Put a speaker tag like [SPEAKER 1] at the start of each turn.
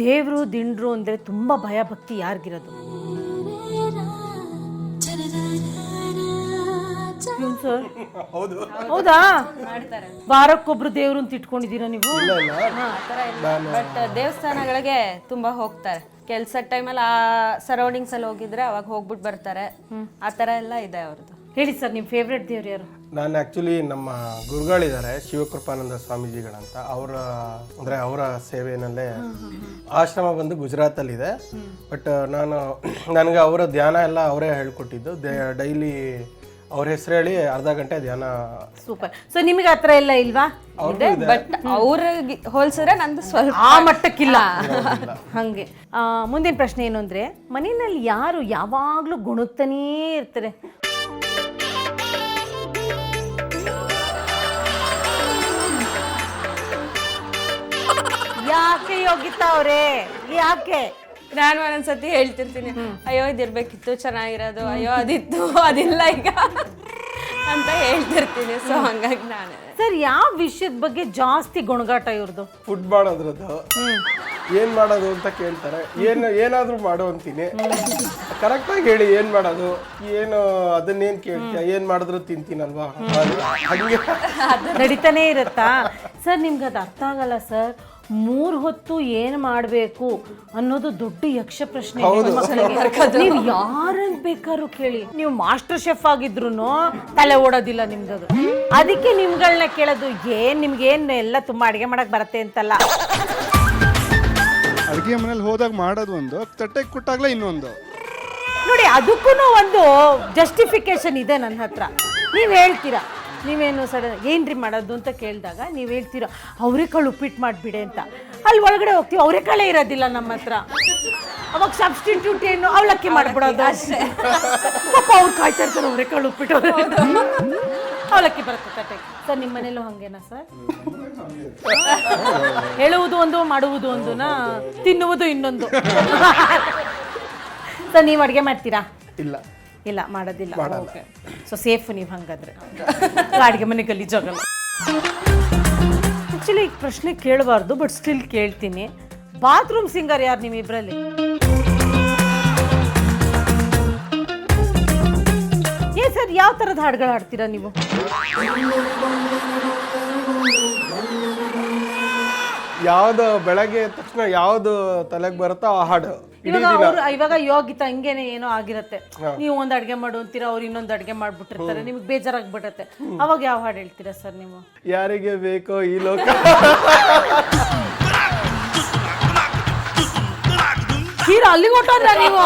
[SPEAKER 1] ದೇವರು ದಿಂಡ್ರು ಅಂದರೆ ತುಂಬ ಭಯ ಭಕ್ತಿ ಯಾರಿಗಿರೋದು?
[SPEAKER 2] ಹೌದು.
[SPEAKER 1] ಹೌದಾ?
[SPEAKER 3] ಮಾಡ್ತಾರೆ.
[SPEAKER 1] ವಾರಕ್ಕೊಬ್ರು ದೇವ್ರು ಅಂತ ಇಟ್ಕೊಂಡಿದ್ದೀರಾ ನೀವು?
[SPEAKER 2] ಇಲ್ಲ ಇಲ್ಲ.
[SPEAKER 3] ಬಟ್ ದೇವಸ್ಥಾನಗಳಿಗೆ ತುಂಬಾ ಹೋಗ್ತಾರೆ. ಕೆಲ್ಸದ ಟೈಮಲ್ಲಿ ಆ ಸರೌಂಡಿಂಗ್ಸ್ ಅಲ್ಲಿ ಹೋಗಿದ್ರೆ ಅವಾಗ ಹೋಗ್ಬಿಟ್ಟು ಬರ್ತಾರೆ. ಆ ತರ ಎಲ್ಲ ಇದೆ ಅವ್ರದ್ದು
[SPEAKER 1] ಹೇಳಿ ಸರ್ ನಿಮ್ಮ ಫೇವ್ರೆಟ್ ದೇವ್ರು ಯಾರು?
[SPEAKER 2] ನಾನು ಆ್ಯಕ್ಚುಲಿ ನಮ್ಮ ಗುರುಗಳಿದ್ದಾರೆ ಶಿವಕೃಪಾನಂದ ಸ್ವಾಮೀಜಿಗಳಂತ. ಅವರ ಅಂದರೆ ಅವರ ಸೇವೆಯಲ್ಲೇ ಆಶ್ರಮ ಬಂದು ಗುಜರಾತಲ್ಲಿದೆ. ಬಟ್ ನಾನು ನನಗೆ ಅವರ ಧ್ಯಾನ ಎಲ್ಲ ಅವರೇ ಹೇಳ್ಕೊಟ್ಟಿದ್ದು. ಡೈಲಿ ಅವ್ರ ಹೆಸರು ಹೇಳಿ ಅರ್ಧ ಗಂಟೆ ಧ್ಯಾನ.
[SPEAKER 1] ಸೂಪರ್ ಸೊ ನಿಮಗೆ ಹತ್ರ ಎಲ್ಲ ಇಲ್ವಾ?
[SPEAKER 3] ಇದೆ? ಬಟ್ ಅವ್ರಿಗೆ ಹೋಲ್ಸಿದ್ರೆ ನಂದು ಸ್ವಲ್ಪ
[SPEAKER 1] ಆ ಮಟ್ಟಕ್ಕಿಲ್ಲ. ಹಂಗೆ. ಮುಂದಿನ ಪ್ರಶ್ನೆ ಏನು ಅಂದ್ರೆ ಮನೆಯಲ್ಲಿ ಯಾರು ಯಾವಾಗ್ಲೂ ಗುಣುತ್ತನೇ ಇರ್ತಾರೆ? ಯಾಕೆ ಯೋಗಿತಾ ಅವ್ರೆ? ಯಾಕೆ?
[SPEAKER 3] ನಾನು ಒಂದೊಂದ್ಸತಿ ಹೇಳ್ತಿರ್ತೀನಿ ಅಯ್ಯೋ ಇದಿರ್ಬೇಕಿತ್ತು ಚೆನ್ನಾಗಿರೋದು ಅಯ್ಯೋ ಅದಿತ್ತು ಅದಿಲ್ಲ ಈಗ ಅಂತ ಹೇಳ್ತಿರ್ತೀನಿ. ಸೊ ಹಂಗಾಗಿ ನಾನು.
[SPEAKER 1] ಸರ್ ಯಾವ ವಿಷಯದ ಬಗ್ಗೆ ಜಾಸ್ತಿ ಗುಣಗಾಟ ಇವ್ರದ್ದು
[SPEAKER 2] ಫುಡ್ ಮಾಡೋದ್ರದ್ದು ಏನ್ ಮಾಡೋದು ಅಂತ ಕೇಳ್ತಾರೆ. ಏನು ಏನಾದ್ರೂ ಮಾಡು ಅಂತೀನಿ. ಕರೆಕ್ಟಾಗಿ ಹೇಳಿ ಏನ್ ಮಾಡೋದು? ಏನು ಅದನ್ನೇನ್ ಕೇಳ್ತೀಯ? ಏನ್ ಮಾಡಿದ್ರು ತಿಂತೀನಲ್ವಾ? ಹಂಗೆ.
[SPEAKER 1] ನಡೀತಾನೆ ಇರುತ್ತಾ? ಸರ್ ನಿಮ್ಗೆ ಅದು ಅರ್ಥ ಆಗಲ್ಲ ಸರ್. ಮೂರ್ ಹೊತ್ತು ಏನ್ ಮಾಡ್ಬೇಕು ಅನ್ನೋದು ದೊಡ್ಡ ಯಕ್ಷ ಪ್ರಶ್ನೆ. ನೀವು ಯಾರನ್ನ ಬೇಕಾದ್ರೂ ಕೇಳಿ. ನೀವು ಮಾಸ್ಟರ್ ಶೆಫ್ ಆಗಿದ್ರು ತಲೆ ಓಡೋದಿಲ್ಲ ನಿಮ್ದದು. ಅದಕ್ಕೆ ನಿಮ್ಗಳನ್ನ ಕೇಳೋದು ಏನ್ ನಿಮ್ಗೆ ಏನ್ ಎಲ್ಲ ತುಂಬಾ ಅಡಿಗೆ ಮಾಡಕ್ ಬರತ್ತೆ ಅಂತಲ್ಲ.
[SPEAKER 4] ಅಡಿಗೆ ಮನೇಲಿ ಹೋದಾಗ ಮಾಡೋದು ಒಂದು ತಟ್ಟೆಗೆ ಕೊಟ್ಟಾಗ್ಲೇ ಇನ್ನೊಂದು.
[SPEAKER 1] ನೋಡಿ ಅದಕ್ಕೂ ಒಂದು ಜಸ್ಟಿಫಿಕೇಶನ್ ಇದೆ ನನ್ನ ಹತ್ರ. ನೀವು ಹೇಳ್ತೀರಾ ನೀವೇನು ಸಡನ್ ಏನ್ರಿ ಮಾಡೋದು ಅಂತ ಕೇಳಿದಾಗ ನೀವು ಹೇಳ್ತೀರೋ ಅವರೆಕಾಳು ಉಪ್ಪಿಟ್ಟು ಮಾಡಿಬಿಡೆ ಅಂತ. ಅಲ್ಲಿ ಒಳಗಡೆ ಹೋಗ್ತೀವಿ ಅವರೆಕಾಳೇ ಇರೋದಿಲ್ಲ ನಮ್ಮ ಹತ್ರ. ಅವಾಗ ಸಬ್ಸ್ಟಿಟ್ಯೂಟ್ ಏನು ಅವಲಕ್ಕಿ ಮಾಡ್ಬಿಡೋದು. ಅಷ್ಟೇ. ಪಾಪ ಅವ್ರು ಕಾಯ್ತಾ ಇರ್ತಾರೆ ಅವರೆಕಾಳು ಉಪ್ಪಿಟ್ಟು. ಅವಲಕ್ಕಿ ಬರುತ್ತೆ ತಟ್ಟೆ ಸರ್ ನಿಮ್ಮ ಮನೇಲೂ ಹಂಗೇನಾ ಸರ್? ಹೇಳುವುದು ಒಂದು ಮಾಡುವುದು ಒಂದುನಾ? ತಿನ್ನುವುದು ಇನ್ನೊಂದು. ಸರ್ ನೀವು ಅಡುಗೆ ಮಾಡ್ತೀರಾ?
[SPEAKER 2] ಇಲ್ಲ.
[SPEAKER 1] ಇಲ್ಲ ಮಾಡೋದಿಲ್ಲ. ಓಕೆ ಸೊ ಸೇಫ್ ನೀವು ಹಂಗಾದ್ರೆ. ಅಡುಗೆ ಮನೆ ಗಲೀಜಾಗಲ್ಲ ಆ್ಯಕ್ಚುಲಿ ಈಗ ಪ್ರಶ್ನೆ ಕೇಳಬಾರ್ದು ಬಟ್ ಸ್ಟಿಲ್ ಕೇಳ್ತೀನಿ. ಬಾತ್ರೂಮ್ ಸಿಂಗರ್ ಯಾರು ನಿಮ್ಮಿಬ್ಬರಲ್ಲಿ ಏ ಸರ್ ಯಾವ ಥರದ ಹಾಡುಗಳು ಹಾಡ್ತೀರಾ ನೀವು?
[SPEAKER 2] ಯಾವ್ದು ಬೆಳಗ್ಗೆ ಎದ್ದ ತಕ್ಷಣ ಯಾವ್ದು ತಲೆಗೆ ಬರುತ್ತೋ ಆ ಹಾಡು.
[SPEAKER 1] ಇವಾಗ ಅವ್ರು ಇವಾಗ ಯೋಗಿತ ಹಂಗೇನೆ ಏನೋ ಆಗಿರತ್ತೆ. ನೀವು ಒಂದ್ ಅಡ್ಗೆ ಮಾಡು ಅಂತೀರಾ ಅವ್ರು ಇನ್ನೊಂದ್ ಅಡ್ಗೆ ಮಾಡ್ಬಿಟ್ಟಿರ್ತಾರೆ. ನಿಮ್ಗೆ ಬೇಜಾರಾಗ್ಬಿಡತ್ತೆ ಅವಾಗ ಯಾವ ಹಾಡು ಹೇಳ್ತೀರಾ ಸರ್ ನೀವು?
[SPEAKER 2] ಯಾರಿಗೆ ಬೇಕೋ ಈ ಲೋಕ.
[SPEAKER 1] ಹೀರೋ ಅಲ್ಲಿಗೆ ಹೊಟ್ಟೋದ್ರ ನೀವು.